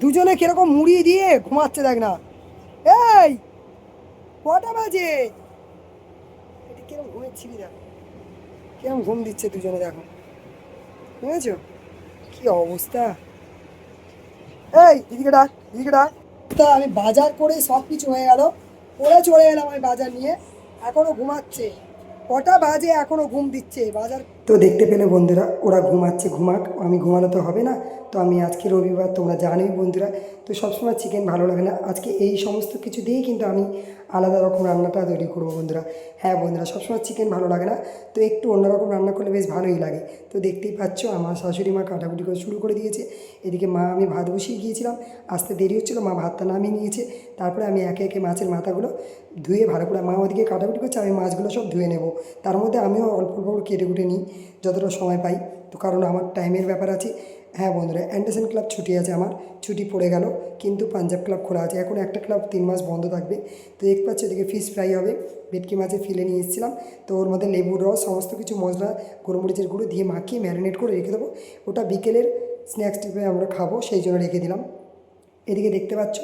দুজনে কীরকম মুড়ি দিয়ে ঘুমাচ্ছে দেখ না। এই, কটা বাজে? কীরকম দেখ। কীরকম ঘুম দিচ্ছে দুজনে দেখো। বুঝেছ কি অবস্থা? এই দিদিকে ডাক দিদিকে ডাক। তা আমি বাজার করে সব কিছু হয়ে গেল। পরে চলে গেলাম আমি বাজার নিয়ে। এখনও ঘুমাচ্ছে। কটা বাজে এখনও ঘুম দিচ্ছে। বাজার তো দেখতে পেলে বন্ধুরা, ওরা ঘুমাচ্ছে, ঘুমাক, আমি ঘুমানো তো হবে না। তো আমি আজকে রবিবার, তোমরা জানোই বন্ধুরা। তো সবসময় চিকেন ভালো লাগে না। আজকে এই সমস্ত কিছু দিয়েই কিন্তু আমি আলাদা রকম রান্নাটা তৈরি করব বন্ধুরা। হ্যাঁ বন্ধুরা, সবসময় চিকেন ভালো লাগে না। তো একটু অন্যরকম রান্না করলে বেশ ভালোই লাগে। তো দেখতেই পাচ্ছ, আমার শাশুড়ি মা কাটাকুটি করে শুরু করে দিয়েছে। এদিকে মা, আমি ভাত বসিয়ে গিয়েছিলাম। আসতে দেরি হচ্ছিল, মা ভাতটা নামিয়ে নিয়েছে। তারপরে আমি একে একে মাছের মাথাগুলো ধুয়ে ভালো করে, মা ওদিকে কাটাকুটি করছে, আমি মাছগুলো সব ধুয়ে নেব। তার মধ্যে আমিও অল্প অল্প কেটে কুটে নিই। যতটা সময় পাই। তো কারণ আমার টাইমের ব্যাপার আছে। হ্যাঁ বন্ধুরা অ্যান্ডারসন ক্লাব ছুটি আছে আমার। ছুটি পড়ে গেল, কিন্তু পাঞ্জাব ক্লাব খোলা আছে। এখন একটা ক্লাব তিন মাস বন্ধ থাকবে। তো দেখতে পাচ্ছি ওদিকে ফিশ ফ্রাই হবে। ভেটকি মাছে ফিলে নিয়ে এসেছিলাম। তো ওর মধ্যে লেবুর রস, সমস্ত কিছু মশলা, গোলমরিচের গুঁড়ো দিয়ে মাখিয়ে ম্যারিনেট করে রেখে দেবো। ওটা বিকেলের স্ন্যাক্স টিপে আমরা খাব, সেই জন্য রেখে দিলাম। এদিকে দেখতে পাচ্ছ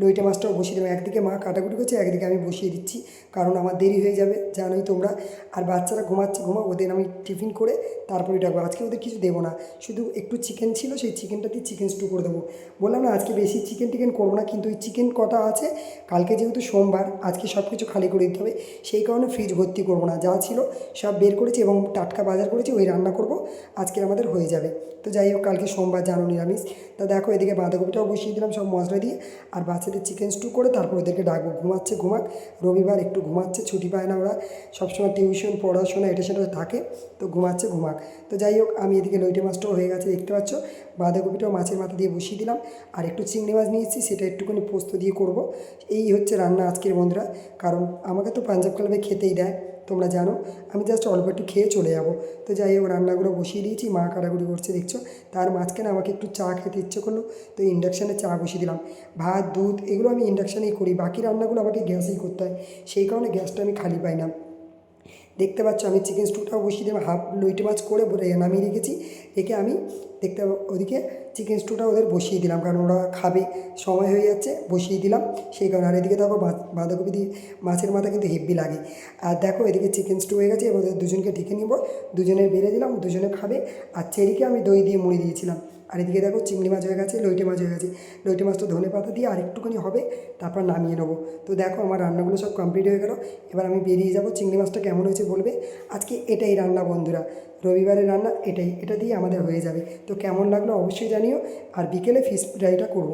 লইটা মাছটাও বসিয়ে দেবো। একদিকে মা কাটাকুটি করছে, একদিকে আমি বসিয়ে দিচ্ছি। কারণ আমার দেরি হয়ে যাবে, জানোই তোমরা। আর বাচ্চারা ঘুমাচ্ছে ঘুমা ওদের আমি টিফিন করে তারপরে ডাকবো। আজকে ওদের কিছু দেবো না। শুধু একটু চিকেন ছিল, সেই চিকেনটা দিয়ে চিকেন স্টু করে দেবো। বললাম না, আজকে বেশি চিকেন টিকেন করব না, কিন্তু ওই চিকেন কটা আছে, কালকে যেহেতু সোমবার, আজকে সব কিছু খালি করে দিতে হবে। সেই কারণে ফ্রিজ ভর্তি করব না। যা ছিল সব বের করেছি এবং টাটকা বাজার করেছি, ওই রান্না করব। আজকে আমাদের হয়ে যাবে। তো যাই হোক, কালকে সোমবার জানো নিরামিষ। তা দেখো, এদিকে বাঁধাকপিটাও বসিয়ে দিলাম সব মশলা দিয়ে। আর বাচ্চাদের চিকেন স্টু করে তারপর ওদেরকে ডাকবো, ঘুমাচ্ছে, ঘুমাক। রবিবার একটু ঘুমাচ্ছে, ছুটি পায় না ওরা। সবসময় টিউশন পড়াশোনা, এটা সেটা থাকে, তো ঘুমাচ্ছে, ঘুমাক। তো যাই হোক, আমি এদিকে লইটে মাছটাও হয়ে গেছে, দেখতে পাচ্ছ? বাঁধাকপিটাও মাছের মাথা দিয়ে বসিয়ে দিলাম। আর একটু চিংড়ি মাছ নিয়েছি, সেটা একটুখানি পোস্ত দিয়ে করব। এই হচ্ছে রান্না আজকের বন্ধুরা। কারণ আমাকে তো পাঞ্জাব ক্লাবে খেতেই দেয়। তোমরা জানো, আমি জাস্ট অল্প একটু খেয়ে চলে যাব। তো যাই হোক, রান্নাগুলো বসিয়ে দিয়েছি, মা কাটাকুটি করছে, দেখছ? তার মাঝখানে আমাকে একটু চা খেতে ইচ্ছে করল, তো ইন্ডাকশানে চা বসিয়ে দিলাম। ভাত, দুধ, এগুলো আমি ইন্ডাকশানেই করি, বাকি রান্নাগুলো আমাকে গ্যাসেই করতে হয়। সেই কারণে গ্যাসটা আমি খালি পাই না। দেখতে পাচ্ছ আমি চিকেন স্টুটাও বসিয়ে দিলাম হাফ লইটে মাছ করে নামিয়ে রেখেছি। রেখে আমি দেখতে ওদিকে চিকেন স্টুটা ওদের বসিয়ে দিলাম, কারণ ওরা খাবে, সময় হয়ে যাচ্ছে, বসিয়ে দিলাম। সেই কারণে আর এদিকে দেখো বাঁধাকপি দিয়ে মাছের মাথা কিন্তু হেভি লাগে। আর দেখো এদিকে চিকেন স্টু হয়ে গেছে, এবার দুজনকে ঢেকে নিব। দুজনের বেড়ে দিলাম, দুজনে খাবে। আর চেরিকে আমি দই দিয়ে মুড়ি দিয়েছিলাম। আর এদিকে দেখো চিংড়ি মাছ হয়ে গেছে, লইটে মাছ হয়ে গেছে। লইটে মাছটা ধনে পাতা দিয়ে আরেকটুখানি হবে, তারপর নামিয়ে নেব। তো দেখো আমার রান্নাগুলো সব কমপ্লিট হয়ে গেল। এবার আমি বেরিয়ে যাব, চিংড়ি মাছটা কেমন হয়েছে বলবে? আজকে এটাই রান্না বন্ধুরা, রবিবারের রান্না এটাই, এটা দিয়ে আমাদের হয়ে যাবে। তো কেমন লাগল অবশ্যই জানিও, আর বিকেলে ফিশ ফ্রাইটা করব।